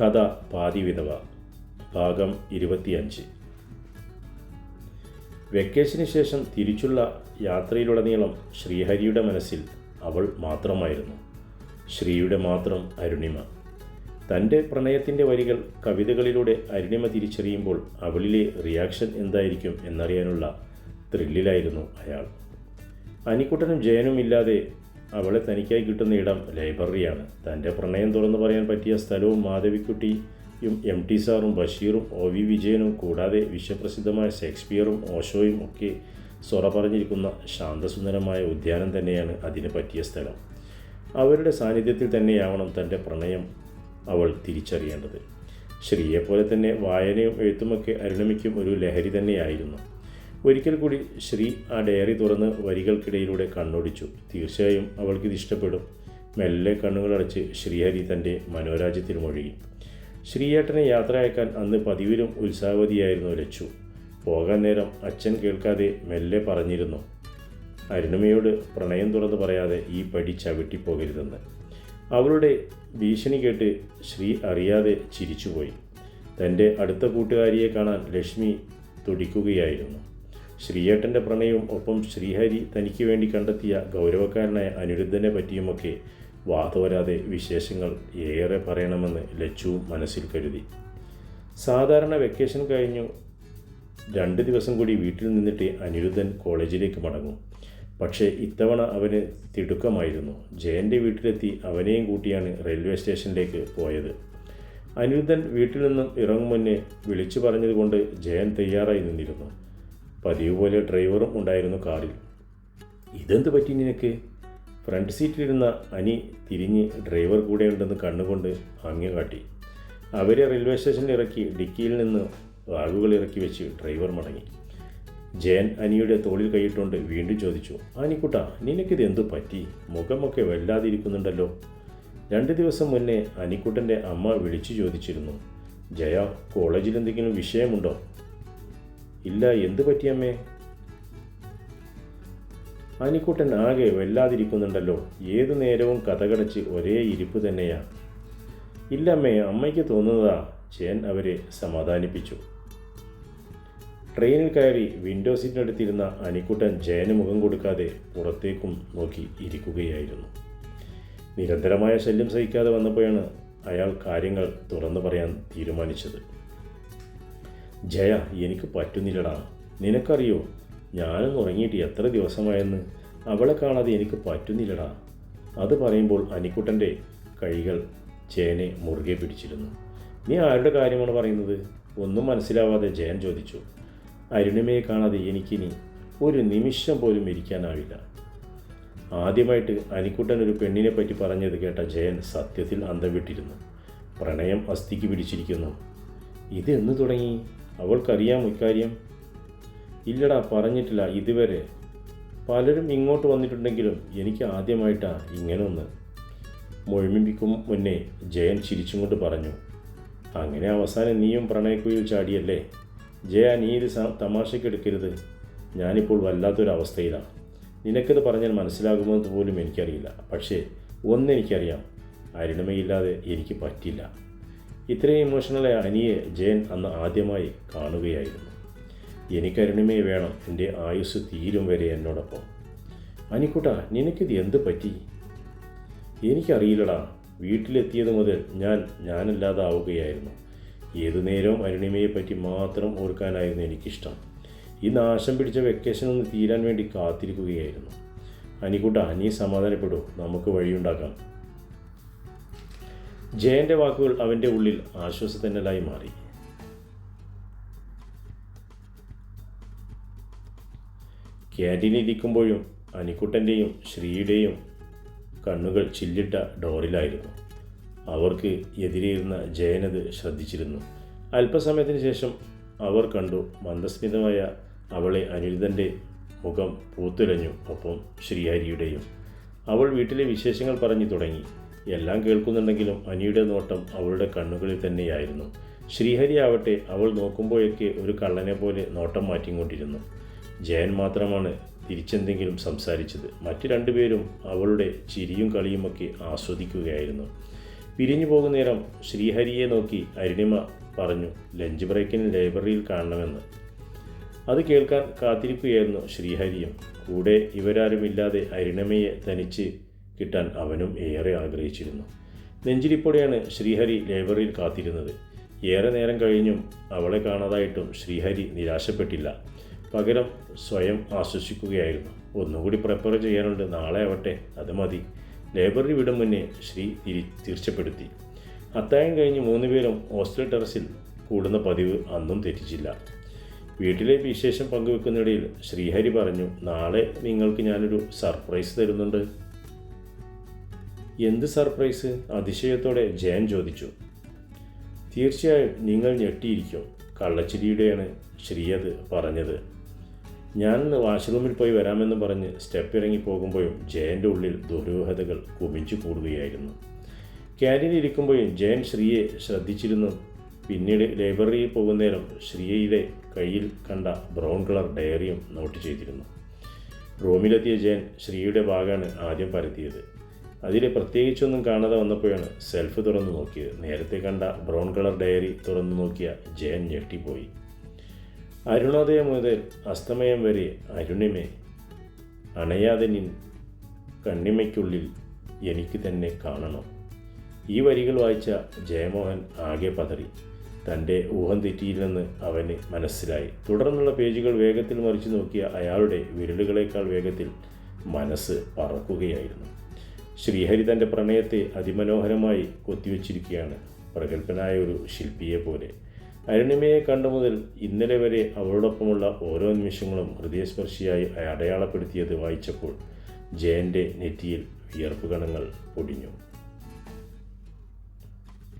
കഥ പാതി വിധവ ഭാഗം ഇരുപത്തിയഞ്ച്. വെക്കേഷന് ശേഷം തിരിച്ചുള്ള യാത്രയിലുടനീളം ശ്രീഹരിയുടെ മനസ്സിൽ അവൾ മാത്രമായിരുന്നു. ശ്രീയുടെ മാത്രം അരുണിമ. തന്റെ പ്രണയത്തിന്റെ വരികൾ കവിതകളിലൂടെ അരുണിമ തിരിച്ചറിയുമ്പോൾ അവളിലെ റിയാക്ഷൻ എന്തായിരിക്കും എന്നറിയാനുള്ള ത്രില്ലിലായിരുന്നു അയാൾ. അനിക്കുട്ടനും ജയനും ഇല്ലാതെ അവളെ തനിക്കായി കിട്ടുന്ന ഇടം ലൈബ്രറിയാണ്. തന്റെ പ്രണയം തുറന്നു പറയാൻ പറ്റിയ സ്ഥലവും മാധവിക്കുട്ടിയും എം ടി സാറും ബഷീറും ഒ വി വിജയനും കൂടാതെ വിശ്വപ്രസിദ്ധമായ ഷേക്സ്പിയറും ഓഷോയും ഒക്കെ സൊറ പറഞ്ഞിരിക്കുന്ന ശാന്തസുന്ദരമായ ഉദ്യാനം തന്നെയാണ് അതിന് പറ്റിയ സ്ഥലം. അവരുടെ സാന്നിധ്യത്തിൽ തന്നെയാവണം തന്റെ പ്രണയം അവൾ തിരിച്ചറിയേണ്ടത്. ശ്രീയെപ്പോലെ തന്നെ വായനയും എഴുത്തുമൊക്കെ അരുണമിക്കും ഒരു ലഹരി തന്നെയായിരുന്നു. ഒരിക്കൽ കൂടി ശ്രീ ആ ഡയറി തുറന്ന് വരികൾക്കിടയിലൂടെ കണ്ണോടിച്ചു. തീർച്ചയായും അവൾക്കിത് ഇഷ്ടപ്പെടും. മെല്ലെ കണ്ണുകളടച്ച് ശ്രീഹരി തന്റെ മനോരാജ്യത്തിൽ മുഴുകി. ശ്രീയേട്ടനെ യാത്ര അയക്കാൻ അന്ന് പതിവിലും ഉത്സാഹവതിയായിരുന്നു ലച്ചു. പോകാൻ നേരം അച്ഛൻ കേൾക്കാതെ മെല്ലെ പറഞ്ഞിരുന്നു അരുണിമയോട് പ്രണയം തുറന്ന് പറയാതെ ഈ പടി ചവിട്ടിപ്പോകരുതെന്ന്. അവളുടെ ഭീഷണി കേട്ട് ശ്രീ അറിയാതെ ചിരിച്ചുപോയി. തന്റെ അടുത്ത കൂട്ടുകാരിയെ കാണാൻ ലക്ഷ്മി തുടിക്കുകയായിരുന്നു. ശ്രീയേട്ടന്റെ പ്രണയവും ഒപ്പം ശ്രീഹരി തനിക്ക് വേണ്ടി കണ്ടെത്തിയ ഗൗരവക്കാരനായ അനിരുദ്ധനെ പറ്റിയുമൊക്കെ വാദവരാതെ വിശേഷങ്ങൾ ഏറെ പറയണമെന്ന് ലച്ചുവും മനസ്സിൽ കരുതി. സാധാരണ വെക്കേഷൻ കഴിഞ്ഞു രണ്ട് ദിവസം കൂടി വീട്ടിൽ നിന്നിട്ട് അനിരുദ്ധൻ കോളേജിലേക്ക് മടങ്ങും. പക്ഷേ ഇത്തവണ അവന് തിടുക്കമായിരുന്നു. ജയന്റെ വീട്ടിലെത്തി അവനെയും കൂട്ടിയാണ് റെയിൽവേ സ്റ്റേഷനിലേക്ക് പോയത്. അനിരുദ്ധൻ വീട്ടിൽ നിന്നും ഇറങ്ങും മുന്നേ വിളിച്ചു പറഞ്ഞതുകൊണ്ട് ജയൻ തയ്യാറായി നിന്നിരുന്നു. പതിവ് പോലെ ഡ്രൈവറും ഉണ്ടായിരുന്നു കാറിൽ. ഇതെന്ത് പറ്റി നിനക്ക്? ഫ്രണ്ട് സീറ്റിലിരുന്ന അനി തിരിഞ്ഞ് ഡ്രൈവർ കൂടെ കൂടെയുണ്ടെന്ന് കണ്ണുകൊണ്ട് ആംഗ്യം കാട്ടി. അവരെ റെയിൽവേ സ്റ്റേഷനിൽ ഇറക്കി ഡിക്കിയിൽ നിന്ന് ബാഗുകൾ ഇറക്കി വെച്ച് ഡ്രൈവർ മടങ്ങി. ജയൻ അനിയുടെ തോളിൽ കൈയിട്ടുകൊണ്ട് വീണ്ടും ചോദിച്ചു ആനിക്കുട്ട നിനക്കിത് എന്തു പറ്റി? മുഖമൊക്കെ വല്ലാതിരിക്കുന്നുണ്ടല്ലോ. രണ്ട് ദിവസം മുന്നേ അനിക്കുട്ടന്റെ അമ്മ വിളിച്ചു ചോദിച്ചിരുന്നു ജയ കോളേജിൽ എന്തെങ്കിലും വിഷയമുണ്ടോ? ഇല്ല എന്തു പറ്റിയമ്മേ അനിക്കുട്ടൻ ആകെ വല്ലാതിരിക്കുന്നുണ്ടല്ലോ. ഏതു നേരവും കഥകടച്ച് ഒരേ ഇരിപ്പ് തന്നെയാ. ഇല്ലമ്മേ അമ്മയ്ക്ക് തോന്നുന്നതാ ചേൻ അവരെ സമാധാനിപ്പിച്ചു. ട്രെയിനിൽ കയറി വിൻഡോ സീറ്റിനടുത്തിരുന്ന അനിക്കുട്ടൻ ജയന് മുഖം കൊടുക്കാതെ പുറത്തേക്കും നോക്കി ഇരിക്കുകയായിരുന്നു. നിരന്തരമായ ശല്യം സഹിക്കാതെ വന്നപ്പോഴാണ് അയാൾ കാര്യങ്ങൾ തുറന്നു പറയാൻ തീരുമാനിച്ചത്. ജയ എനിക്ക് പറ്റുന്നില്ലടാ. നിനക്കറിയോ ഞാനൊന്ന് ഉറങ്ങിയിട്ട് എത്ര ദിവസമായെന്ന്? അവളെ കാണാതെ എനിക്ക് പറ്റുന്നില്ലടാ. അത് പറയുമ്പോൾ അനിക്കുട്ടന്റെ കൈകൾ ജയനെ മുറുകെ പിടിച്ചിരുന്നു. നീ ആരുടെ കാര്യമാണ് പറയുന്നത്? ഒന്നും മനസ്സിലാവാതെ ജയൻ ചോദിച്ചു. അരുണിമയെ കാണാതെ എനിക്കിനി ഒരു നിമിഷം പോലും ഇരിക്കാനാവില്ല. ആദ്യമായിട്ട് അനിക്കുട്ടൻ ഒരു പെണ്ണിനെ പറ്റി പറഞ്ഞത് കേട്ട ജയൻ സത്യത്തിൽ അന്തം വിട്ടിരുന്നു പ്രണയം അസ്ഥിക്ക് പിടിച്ചിരിക്കുന്നു. ഇത് എന്ന് തുടങ്ങി? അവൾക്കറിയാം ഇക്കാര്യം. ഇല്ലടാ പറഞ്ഞിട്ടില്ല ഇതുവരെ. പലരും ഇങ്ങോട്ട് വന്നിട്ടുണ്ടെങ്കിലും എനിക്ക് ആദ്യമായിട്ടാ ഇങ്ങനെ ഒന്ന്. മൊഴിമിപ്പിക്കും മുന്നേ ജയൻ ചിരിച്ചും കൊണ്ട് പറഞ്ഞു അങ്ങനെ അവസാനം നീയും പ്രണയക്കുയിൽ ചാടിയല്ലേ? ജയ നീ ഇത് തമാശക്കെടുക്കരുത് ഞാനിപ്പോൾ വല്ലാത്തൊരവസ്ഥയിലാണ് നിനക്കത് പറഞ്ഞാൽ മനസ്സിലാകുമെന്ന് പോലും എനിക്കറിയില്ല. പക്ഷേ ഒന്നെനിക്കറിയാം അരുണമയില്ലാതെ എനിക്ക് പറ്റില്ല. ഇത്രയും ഇമോഷണലായ അനിയെ ജയൻ അന്ന് ആദ്യമായി കാണുകയായിരുന്നു. എനിക്ക് അരുണിമയെ വേണം എന്റെ ആയുസ് തീരും വരെ എന്നോടൊപ്പം. അനിക്കുട്ട നിനക്കിത് എന്ത് പറ്റി? എനിക്കറിയില്ലടാ. വീട്ടിലെത്തിയത് മുതൽ ഞാൻ ഞാനല്ലാതാവുകയായിരുന്നു. ഏതു നേരവും അരുണിമയെ പറ്റി മാത്രം ഓർക്കാനായിരുന്നു എനിക്കിഷ്ടം. ഈ നാശം പിടിച്ച വെക്കേഷൻ ഒന്ന് തീരാൻ വേണ്ടി കാത്തിരിക്കുകയായിരുന്നു. അനിക്കുട്ട നീ സമാധാനപ്പെടൂ. നമുക്ക് വഴിയുണ്ടാക്കാം. ജയന്റെ വാക്കുകൾ അവന്റെ ഉള്ളിൽ ആശ്വാസത്തിനായി മാറി. ക്യാന്റീനിൽ ഇരിക്കുമ്പോഴും അനിക്കുട്ടന്റെയും ശ്രീയുടെയും കണ്ണുകൾ ചില്ലിട്ട ഡോറിലായിരുന്നു. അവർക്ക് എതിരെയിരുന്ന ജയനത് ശ്രദ്ധിച്ചിരുന്നു. അല്പസമയത്തിന് ശേഷം അവർ കണ്ടു മന്ദസ്മിതമായ അവളെ അനിരുദ്ധന്റെ മുഖം പൂത്തുലഞ്ഞു ഒപ്പം ശ്രീഹരിയുടെയും. അവൾ വീട്ടിലെ വിശേഷങ്ങൾ പറഞ്ഞു തുടങ്ങി. എല്ലാം കേൾക്കുന്നുണ്ടെങ്കിലും അനിയുടെ നോട്ടം അവളുടെ കണ്ണുകളിൽ തന്നെയായിരുന്നു. ശ്രീഹരി ആവട്ടെ അവൾ നോക്കുമ്പോഴൊക്കെ ഒരു കള്ളനെ പോലെ നോട്ടം മാറ്റിക്കൊണ്ടിരുന്നു. ജയൻ മാത്രമാണ് തിരിച്ചെന്തെങ്കിലും സംസാരിച്ചത്. മറ്റു രണ്ടുപേരും അവളുടെ ചിരിയും കളിയുമൊക്കെ ആസ്വദിക്കുകയായിരുന്നു. പിരിഞ്ഞു പോകുന്നേരം ശ്രീഹരിയെ നോക്കി അരുണിമ പറഞ്ഞു ലഞ്ച് ബ്രേക്കിന് ലൈബ്രറിയിൽ കാണണമെന്ന്. അത് കേൾക്കാൻ കാത്തിരിക്കുകയായിരുന്നു ശ്രീഹരിയും. കൂടെ ഇവരാരുമില്ലാതെ അരുണിമയെ തനിച്ച് കിട്ടാൻ അവനും ഏറെ ആഗ്രഹിച്ചിരുന്നു. നെഞ്ചിരിപ്പോടെയാണ് ശ്രീഹരി ലൈബ്രറിയിൽ കാത്തിരുന്നത്. ഏറെ നേരം കഴിഞ്ഞും അവളെ കാണാതായിട്ടും ശ്രീഹരി നിരാശപ്പെട്ടില്ല. പകരം സ്വയം ആശ്വസിക്കുകയായിരുന്നു. ഒന്നുകൂടി പ്രിപ്പയർ ചെയ്യാനുണ്ട്. നാളെ ആവട്ടെ. അത് മതി. ലൈബ്രറി വിടും മുന്നേ ശ്രീ തിരി തീർച്ചപ്പെടുത്തി. അത്തായം കഴിഞ്ഞ് മൂന്നുപേരും ഹോസ്റ്റൽ ടെറസിൽ കൂടുന്ന പതിവ് അന്നും തെറ്റിച്ചില്ല. വീട്ടിലെ വിശേഷം പങ്കുവെക്കുന്നിടയിൽ ശ്രീഹരി പറഞ്ഞു നാളെ നിങ്ങൾക്ക് ഞാനൊരു സർപ്രൈസ് തരുന്നുണ്ട്. എന്ത് സർപ്രൈസ്? അതിശയത്തോടെ ജയൻ ചോദിച്ചു. തീർച്ചയായും നിങ്ങൾ ഞെട്ടിയിരിക്കും. കള്ളച്ചിരിയുടെയാണ് ശ്രീയത് പറഞ്ഞത്. ഞാൻ വാഷ്റൂമിൽ പോയി വരാമെന്ന് പറഞ്ഞ് സ്റ്റെപ്പ് ഇറങ്ങി പോകുമ്പോഴും ജയന്റെ ഉള്ളിൽ ദുരൂഹതകൾ കുമിച്ചു കൂടുകയായിരുന്നു. ക്യാന്റീനിൽ ഇരിക്കുമ്പോഴും ജയൻ ശ്രീയെ ശ്രദ്ധിച്ചിരുന്നു. പിന്നീട് ലൈബ്രറിയിൽ പോകുന്നേരം ശ്രീയുടെ കയ്യിൽ കണ്ട ബ്രൗൺ കളർ ഡയറിയും നോട്ട് ചെയ്തിരുന്നു. റൂമിലെത്തിയ ജയൻ ശ്രീയുടെ ഭാഗമാണ് ആദ്യം പരത്തിയത്. അതിൽ പ്രത്യേകിച്ചൊന്നും കാണാതെ വന്നപ്പോഴാണ് സെൽഫ് തുറന്നു നോക്കിയത്. നേരത്തെ കണ്ട ബ്രൗൺ കളർ ഡയറി തുറന്നു നോക്കിയ ജയൻ ഞെട്ടിപ്പോയി. അരുണോദയം മുതൽ അസ്തമയം വരെ അരുണിമെ അണയാതെ നിൻ കണ്ണിമയ്ക്കുള്ളിൽ എനിക്ക് തന്നെ കാണണം. ഈ വരികൾ വായിച്ച ജയമോഹൻ ആകെ പതറി. തന്റെ ഊഹം തെറ്റിയില്ലെന്ന് അവന് മനസ്സിലായി. തുടർന്നുള്ള പേജുകൾ വേഗത്തിൽ മറിച്ചു നോക്കിയ അയാളുടെ വിരലുകളേക്കാൾ വേഗത്തിൽ മനസ്സ് പറക്കുകയായിരുന്നു. ശ്രീഹരി തന്റെ പ്രണയത്തെ അതിമനോഹരമായി കൊത്തിവെച്ചിരിക്കുകയാണ് പ്രഗത്ഭനായ ഒരു ശില്പിയെ പോലെ. അരുണിമയെ കണ്ടു മുതൽ ഇന്നലെ വരെ അവളോടൊപ്പമുള്ള ഓരോ നിമിഷങ്ങളും ഹൃദയസ്പർശിയായി അടയാളപ്പെടുത്തിയത് വായിച്ചപ്പോൾ ജയന്റെ നെറ്റിയിൽ വിയർപ്പ് കണങ്ങൾ പൊടിഞ്ഞു.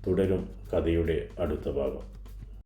തുടരും കഥയുടെ അടുത്ത ഭാഗം.